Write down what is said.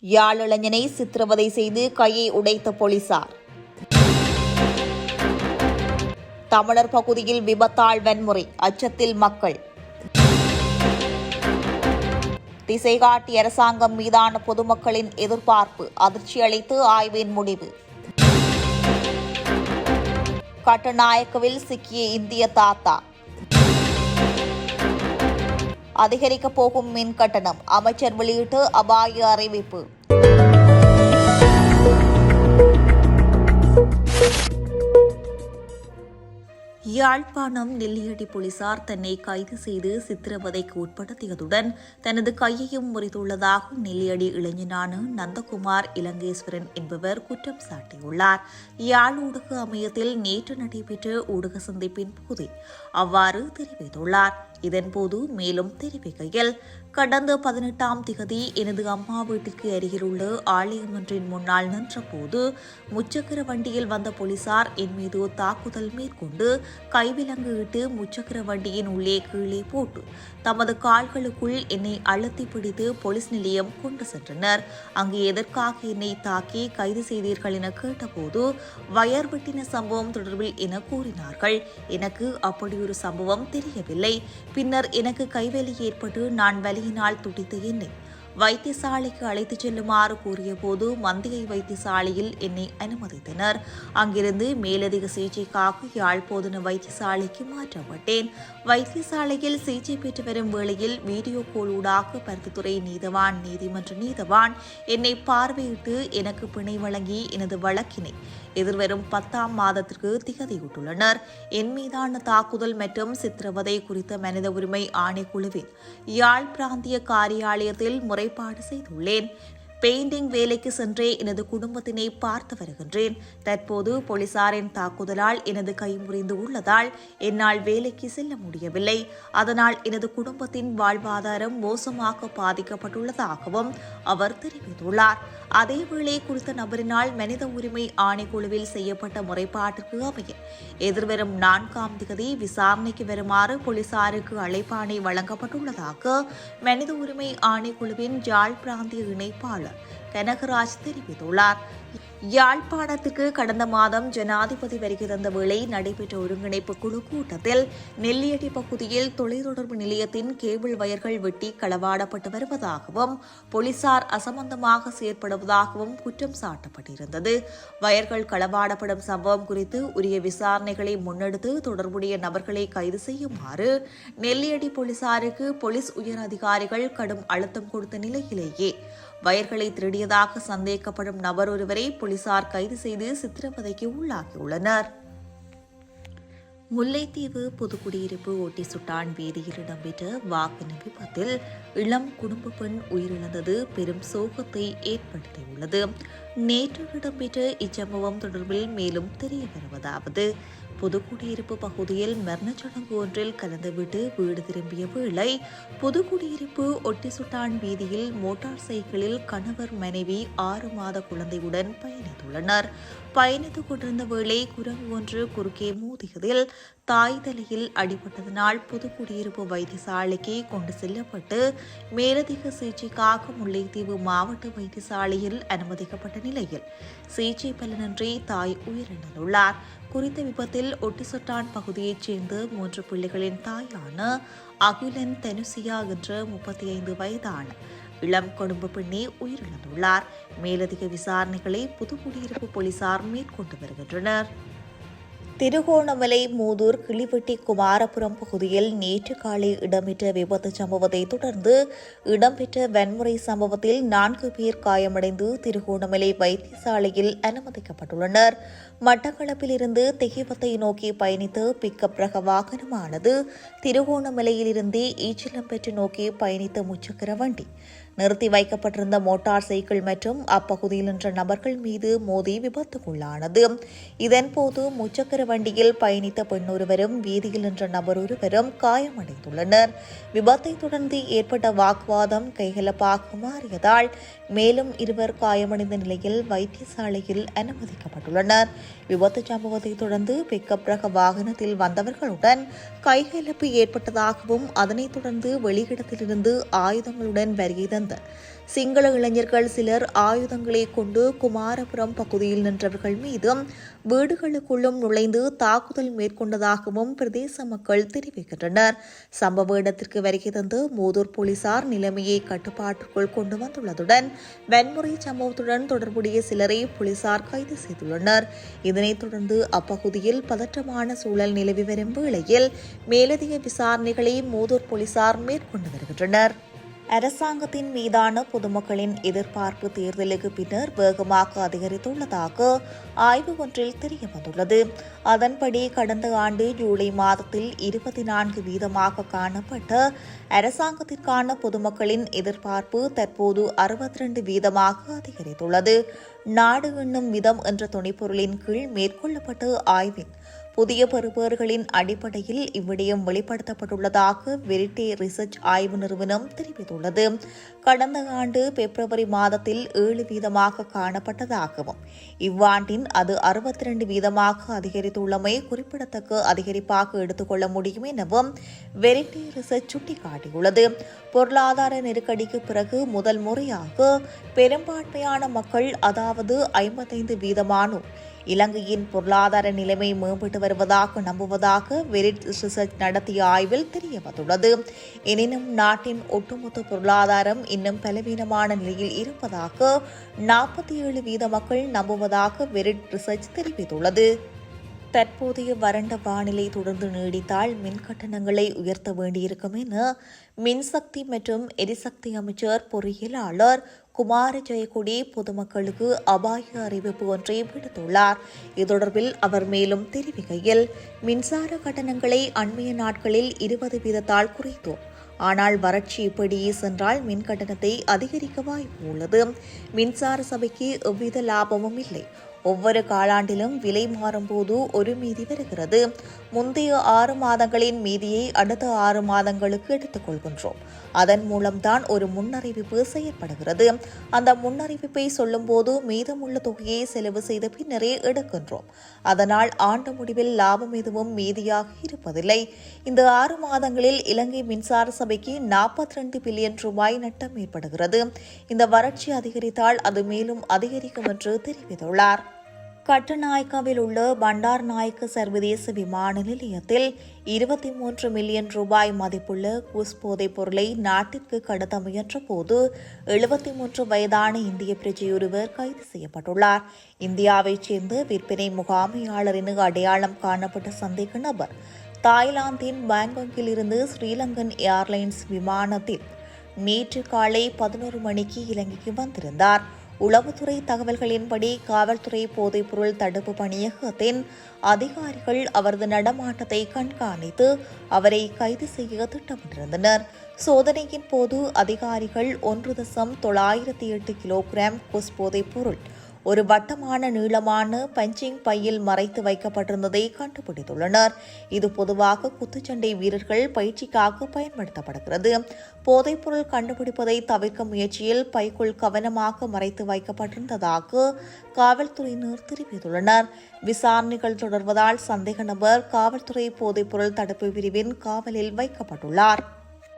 யாழ் இளைஞனை சித்திரவதை செய்து கையை உடைத்த போலீசார். தமிழர் பகுதியில் விபத்தாள் வன்முறை அச்சத்தில் மக்கள். திசைகாட்டி அரசாங்கம் மீதான பொதுமக்களின் எதிர்பார்ப்பு அதிர்ச்சி அளித்து ஆய்வின் முடிவு. கட்டுநாயக்கவில் சிக்கிய இந்திய தாத்தா. அதிகரிக்கப் போகும் மின் கட்டணம் அமைச்சர் வெளியிட்டு அபாய அறிவிப்பு. யாழ்ப்பாணம் நெல்லியடி போலீசார் தன்னை கைது செய்து சித்திரவதைக்கு உட்படுத்தியதுடன் தனது கையையும் முறித்துள்ளதாக நெல்லியடி இளைஞனான நந்தகுமார் இலங்கேஸ்வரன் என்பவர் குற்றம் சாட்டியுள்ளார். யாழ் ஊடக அமையத்தில் நேற்று நடைபெற்ற ஊடக சந்திப்பின் போது அவ்வாறு தெரிவித்துள்ளார். இதன்போது மேலும் தெரிவிக்கையில் கடந்த பதினெட்டாம் திகதி எனது அம்மா வீட்டிற்கு அருகிலுள்ள ஆலயம் ஒன்றின் முன்னால் நின்றபோது முச்சக்கர வண்டியில் வந்த போலீசார் என் மீது தாக்குதல் மேற்கொண்டு கைவிலங்கு இட்டு முச்சக்கர வண்டியின் உள்ளே கீழே போட்டு தமது கால்களுக்குள் என்னை அழுத்தி பிடித்து போலீஸ் நிலையம் கொண்டு சென்றனர். அங்கு எதற்காக என்னை தாக்கி கைது செய்தீர்கள் என கேட்டபோது வயர் வெட்டின சம்பவம் தொடர்பில் என கூறினார்கள். எனக்கு அப்படி ஒரு சம்பவம் தெரியவில்லை. பின்னர் எனக்கு கைவேலி ஏற்பட்டு நான் வலியினால் துடித்த என்னை வைத்தியசாலைக்கு அழைத்துச் செல்லுமாறு கூறியபோது மந்தியை வைத்தியசாலையில் என்னை அனுமதித்தனர். அங்கிருந்து மேலதிக சிகிச்சைக்காக யாழ் போதன வைத்தியசாலைக்கு மாற்றப்பட்டேன். வைத்தியசாலையில் சிகிச்சை பெற்று வரும் வேளையில் வீடியோ கோலூடாக பருத்தித்துறை நீதவான் நீதிமன்ற நீதவான் என்னை பார்வையிட்டு எனக்கு பிணை வழங்கி எனது வழக்கினை எதிர்வரும் பத்தாம் மாதத்திற்கு திகதியிட்டுள்ளனர் என் மீதான தாக்குதல் மற்றும் சித்திரவதை குறித்த மனித உரிமை ஆணைக்குழுவின் யாழ் பிராந்திய காரியாலயத்தில் முறைப்பாடு செய்துள்ளேன். பெயிண்டிங் வேலைக்கு சென்றே எனது குடும்பத்தினை பார்த்து வருகின்றேன். தற்போது போலீசாரின் தாக்குதலால் எனது கை முறிந்து உள்ளதால் என்னால் வேலைக்கு செல்ல முடியவில்லை. அதனால் எனது குடும்பத்தின் வாழ்வாதாரம் மோசமாக பாதிக்கப்பட்டுள்ளதாகவும் அவர் தெரிவித்துள்ளார். அதேவேளை குறித்த நபரினால் மனித உரிமை ஆணைக்குழுவில் செய்யப்பட்ட முறைப்பாட்டிற்கு அமைய எதிர்வரும் நான்காம் திகதி விசாரணைக்கு வருமாறு போலீசாருக்கு அழைப்பாணை வழங்கப்பட்டுள்ளதாக மனித உரிமை ஆணைக்குழுவின் ஜாழ் பிராந்திய இணைப்பாளர் கனகராஜ் தெரிவித்துள்ளார். யாழ்ப்பாணத்துக்கு கடந்த மாதம் ஜனாதிபதி வருகை தந்த வேளை நடைபெற்ற ஒருங்கிணைப்பு குழு கூட்டத்தில் நெல்லியடி பகுதியில் தொலைத்தொடர்பு நிலையத்தின் கேபிள் வயர்கள் வெட்டி களவாடப்பட்டு வருவதாகவும் போலீசார் அசம்பந்தமாக செயற்படுவதாகவும் குற்றம் சாட்டப்பட்டிருந்தது. வயர்கள் களவாடப்படும் சம்பவம் குறித்து உரிய விசாரணைகளை முன்னெடுத்து தொடர்புடைய நபர்களை கைது செய்யுமாறு நெல்லியடி போலீசாருக்கு போலீஸ் உயர் அதிகாரிகள் கடும் அழுத்தம் கொடுத்த நிலையிலேயே வயர்களை திருடியதாக சந்தேகப்படும் நபர் ஒருவரை போலீசார் கைது செய்து சித்திரவதைக்கு உள்ளாக்கியுள்ளனர் முல்லைத்தீவு பொதுக்குடியிருப்பு ஓட்டி சுட்டான் வீதியில் இடம்பெற்ற வாகன விபத்தில் இளம் குடும்ப பெண் உயிரிழந்தது. பெரும் சோகத்தை ஏற்படுத்தியுள்ளது. நேற்று இடம்பெற்ற இச்சம்பவம் தொடர்பில் மேலும் தெரிய வருவதாவது. புதுக்குடியிருப்பு பகுதியில் மரணச்சடங்கு ஒன்றில் கலந்துவிட்டு வீடு திரும்பிய வேளை புதுக்குடியிருப்பு ஒட்டிசுட்டான் வீதியில் மோட்டார் சைக்கிளில் கணவர் மனைவி ஆறு மாத குழந்தையுடன் பயணித்துள்ளனர். பயணித்துக் கொண்டிருந்த வேளை குரங்கு ஒன்று குறுக்கே மோதியதில் தாய் தலையில் அடிபட்டதனால் புதுக்குடியிருப்பு வைத்தியசாலைக்கு கொண்டு செல்லப்பட்டு மேலதிக சிகிச்சைக்காக முல்லைத்தீவு மாவட்ட வைத்தியசாலையில் அனுமதிக்கப்பட்ட நிலையில் சிகிச்சை பலனின்றி தாய் உயிரிழந்துள்ளார். குறித்த விபத்தில் ஒட்டிசொட்டான் பகுதியைச் சேர்ந்த மூன்று பிள்ளைகளின் தாயான அகிலன் தெனுசியா என்ற முப்பத்தி ஐந்து வயதான இளம் குடும்ப பெண்ணே உயிரிழந்துள்ளார். மேலதிக விசாரணைகளை புதுக்குடியிருப்பு போலீசார் மேற்கொண்டு வருகின்றனர். திருகோணமலை மூதூர் கிளிவெட்டி குமாரபுரம் பகுதியில் நேற்று காலை இடம்பெற்ற விபத்து சம்பவத்தை தொடர்ந்து இடம்பெற்ற வன்முறை சம்பவத்தில் நான்கு பேர் காயமடைந்து திருகோணமலை வைத்தியசாலையில் அனுமதிக்கப்பட்டுள்ளனர். மட்டக்களப்பிலிருந்து திகிவத்தை நோக்கி பயணித்த பிக்கப் ரக வாகனமானது திருகோணமலையிலிருந்து ஈச்சிலம்பெற்று நோக்கி பயணித்த முச்சக்கர வண்டி. நிறுத்தி வைக்கப்பட்டிருந்த மோட்டார் சைக்கிள் மற்றும் அப்பகுதியில் நின்ற நபர்கள் மீது மோதி விபத்துக்குள்ளானது. இதன்போது முச்சக்கர வண்டியில் பயணித்த பெண் ஒருவரும் வீதியில் நின்ற நபர் ஒருவரும் காயமடைந்துள்ளனர். விபத்தை தொடர்ந்து ஏற்பட்ட வாக்குவாதம் கைகலப்பாக மாறியதால் மேலும் இருவர் காயமடைந்த நிலையில் வைத்தியசாலையில் அனுமதிக்கப்பட்டுள்ளனர். விபத்து சம்பவத்தை தொடர்ந்து பிக்கப் ரக வாகனத்தில் வந்தவர்களுடன் கைகலப்பு ஏற்பட்டதாகவும் அதனைத் தொடர்ந்து வெளியிடத்திலிருந்து ஆயுதங்களுடன் வருகை தந்த சிங்கள இளைஞர்கள் சிலர் ஆயுதங்களை கொண்டு குமாரபுரம் பகுதியில் நின்றவர்கள் மீதும் வீடுகளுக்குள்ளும் நுழைந்து தாக்குதல் மேற்கொண்டதாகவும் பிரதேச மக்கள் தெரிவிக்கின்றனர். சம்பவ இடத்திற்கு வருகை தந்து மூதூர் போலீசார் நிலைமையை கட்டுப்பாட்டுக்குள் கொண்டு வந்துள்ளதுடன் வன்முறை சம்பவத்துடன் தொடர்புடைய சிலரை போலீசார் கைது செய்துள்ளனர். இதனைத் தொடர்ந்து அப்பகுதியில் பதற்றமான சூழல் நிலவி வரும் வேளையில் மேலதிக விசாரணைகளை மூதூர் போலீசார் மேற்கொண்டு வருகின்றனர். அரசாங்கத்தின் மீதான பொதுமக்களின் எதிர்பார்ப்பு தேர்தலுக்கு பின்னர் வேகமாக அதிகரித்துள்ளதாக ஆய்வு ஒன்றில் தெரியவந்துள்ளது. அதன்படி கடந்த ஆண்டு ஜூலை மாதத்தில் இருபத்தி நான்கு வீதமாக காணப்பட்ட அரசாங்கத்திற்கான பொதுமக்களின் எதிர்பார்ப்பு தற்போது அறுபத்தி ரெண்டு வீதமாக அதிகரித்துள்ளது. நாடு எண்ணும் விதம் என்ற துணைப்பொருளின் கீழ் மேற்கொள்ளப்பட்ட ஆய்வின் புதிய பெறுபேறுகளின் அடிப்படையில் இவ்விடயம் வெளிப்படுத்தப்பட்டுள்ளதாக வெரிட்டே ரிசர்ச் ஆய்வு நிறுவனம் தெரிவித்துள்ளது. கடந்த ஆண்டு பிப்ரவரி மாதத்தில் ஏழு வீதமாக காணப்பட்டதாகவும் இவ்வாண்டின் அது அறுபத்தி இரண்டு வீதமாக அதிகரித்துள்ளமை குறிப்பிடத்தக்க அதிகரிப்பாக எடுத்துக்கொள்ள முடியும் எனவும் வெரிட்டே ரிசர்ச் சுட்டிக்காட்டியுள்ளது. பொருளாதார நெருக்கடிக்கு பிறகு முதல் முறையாக பெரும்பான்மையான மக்கள் அதாவது ஐம்பத்தைந்து வீதமானோர் இலங்கையின் பொருளாதார நிலைமை மேம்பட்டு வருவதாக நம்புவதாக வெரிட் ரிசர்ச் நடத்திய ஆய்வில் தெரியவந்துள்ளது. எனினும் நாட்டின் ஒட்டுமொத்த பொருளாதாரம் இன்னும் பலவீனமான நிலையில் இருப்பதாக நாற்பத்தி ஏழு வீத மக்கள் நம்புவதாக வெரிட் ரிசர்ச் தெரிவித்துள்ளது. தற்போதைய வறண்ட வானிலை தொடர்ந்து நீடித்தால் மின் கட்டணங்களை உயர்த்த வேண்டியிருக்கும் என மின்சக்தி மற்றும் எரிசக்தி அமைச்சர் பொறியியலாளர் குமார ஜெயக்குடி பொதுமக்களுக்கு அபாய அறிவிப்பு ஒன்றை விடுத்துள்ளார். இது தொடர்பில் அவர் மேலும் தெரிவிக்கையில் மின்சார கட்டணங்களை அண்மைய நாட்களில் இருபது வீதத்தால் குறைத்தோம். ஆனால் வறட்சி இப்படியே சென்றால் மின் கட்டணத்தை அதிகரிக்க வாய்ப்பு உள்ளது. மின்சார சபைக்கு எவ்வித லாபமும் இல்லை. ஒவ்வொரு காலாண்டிலும் விலை மாறும்போது ஒரு மீதி வருகிறது. முந்தைய ஆறு மாதங்களின் மீதியை அடுத்த ஆறு மாதங்களுக்கு எடுத்துக்கொள்கின்றோம் அதன் மூலம்தான் ஒரு முன்னறிவிப்பு செய்யப்படுகிறது அந்த முன்னறிவிப்பை சொல்லும்போது மீதமுள்ள தொகையை செலவு செய்த பின்னரே எடுக்கின்றோம். அதனால் ஆண்டு முடிவில் லாபம் எதுவும் மீதியாக இருப்பதில்லை. இந்த ஆறு மாதங்களில் இலங்கை மின்சார சபைக்கு நாற்பத்தி ரெண்டு பில்லியன் ரூபாய் நட்டம் ஏற்படுகிறது. இந்த வறட்சி அதிகரித்தால் அது மேலும் அதிகரிக்கும் என்று தெரிவித்துள்ளார். கட்டுநாயக்காவில் உள்ள பண்டார் நாயக்க சர்வதேச விமான நிலையத்தில் இருபத்தி மூன்று மில்லியன் ரூபாய் மதிப்புள்ள குஸ் போதைப் பொருளை நாட்டிற்கு கடத்த முயன்ற போது எழுபத்தி மூன்று வயதான இந்திய பிரஜையொருவர் கைது செய்யப்பட்டுள்ளார். இந்தியாவைச் சேர்ந்த விற்பனை முகாமையாளரின் அடையாளம் காணப்பட்ட சந்தேக நபர் தாய்லாந்தின் பாங்காக்கில் இருந்து ஸ்ரீலங்கன் ஏர்லைன்ஸ் விமானத்தில் நேற்று காலை பதினோரு மணிக்கு இலங்கைக்கு வந்திருந்தார். உளவுத்துறை தகவல்களின்படி காவல்துறை போதைப்பொருள் தடுப்பு பணியகத்தின் அதிகாரிகள் அவரது நடமாட்டத்தை கண்காணித்து அவரை கைது செய்ய திட்டமிட்டிருந்தனர். சோதனையின் போது அதிகாரிகள் ஒன்று தசம் தொள்ளாயிரத்தி எட்டு கிலோகிராம் குஸ் போதைப் பொருள் ஒரு வட்டமான நீளமான பஞ்சிங் பையில் மறைத்து வைக்கப்பட்டிருந்ததை கண்டுபிடித்துள்ளனர். இது பொதுவாக குத்துச்சண்டை வீரர்கள் பயிற்சிக்காக பயன்படுத்தப்படுகிறது. போதைப்பொருள் கண்டுபிடிப்பதை தவிர்க்க முயற்சியில் பைக்குள் கவனமாக மறைத்து வைக்கப்பட்டிருந்ததாக காவல்துறையினர் தெரிவித்துள்ளனர். விசாரணைகள் தொடர்வதால் சந்தேக நபர் காவல்துறை போதைப்பொருள் தடுப்பு பிரிவின் காவலில் வைக்கப்பட்டுள்ளார்.